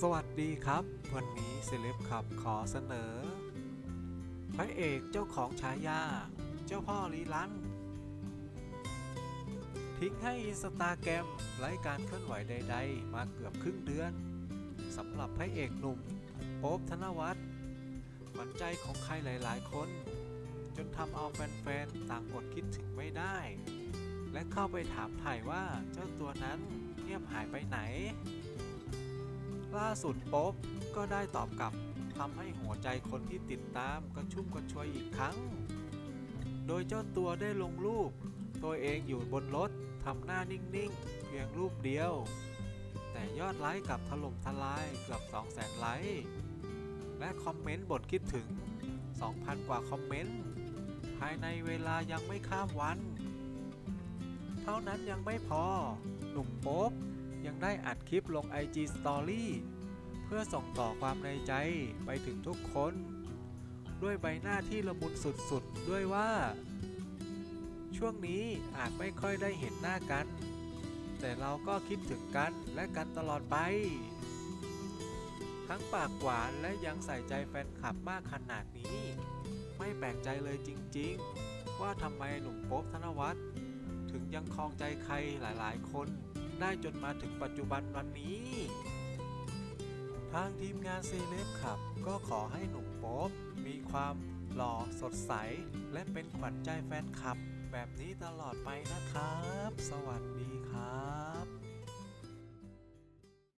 สวัสดีครับ วันนี้เซเลบขับขอเสนอ พระเอกเจ้าของฉายา เจ้าพ่อลีลัน ทิ้งให้อินสตาแกรมไร้การเคลื่อนไหวใด ๆ มาเกือบครึ่งเดือนสำหรับพระเอกหนุ่มโป๊บธนวัฒน์ขวัญใจของใครหลาย ๆ คน จนทำเอาแฟน ๆ ต่างอดคิดถึงไม่ได้ และเข้าไปถามถ่ายว่าเจ้าตัวนั้นเงียบหายไปไหน ล่าสุดป๊อบก็ได้ตอบกลับทำให้หัวใจคนที่ติดตามกระชุ่มกระชวยอีกครั้ง โดยเจ้าตัวได้ลงรูป ตัวเองอยู่บนรถทำหน้านิ่งๆ เพียงรูปเดียว แต่ยอดไลค์กลับถล่มทลายเกือบ200,000ไลค์และคอมเมนต์บทคิดถึง 2,000 กว่าคอมเมนต์ภายในเวลายังไม่ข้ามวัน เท่านั้นยังไม่พอ หนุ่มโป๊บยังได้อัดคลิปลง IG Story เพื่อส่งต่อความในใจไปถึงทุกคน ด้วยใบหน้าที่ละมุนสุดๆ ด้วยว่า ช่วงนี้อาจไม่ค่อยได้เห็นหน้ากัน แต่เราก็คิดถึงกันและกันตลอดไป ทั้งปากหวานและยังใส่ใจแฟนคลับมากขนาดนี้ ไม่แปลกใจเลยจริงๆ ว่าทำไมหนุ่มโป๊บธนวัฒน์ถึงยังคลองใจใครหลายๆ คนได้จนมาถึงปัจจุบันวันนี้ ทางทีมงานซีเลฟขับ ก็ขอให้หนุ่มโป๊บมีความหล่อสดใส และเป็นขวัญใจแฟนคลับ แบบนี้ตลอดไปนะครับ สวัสดี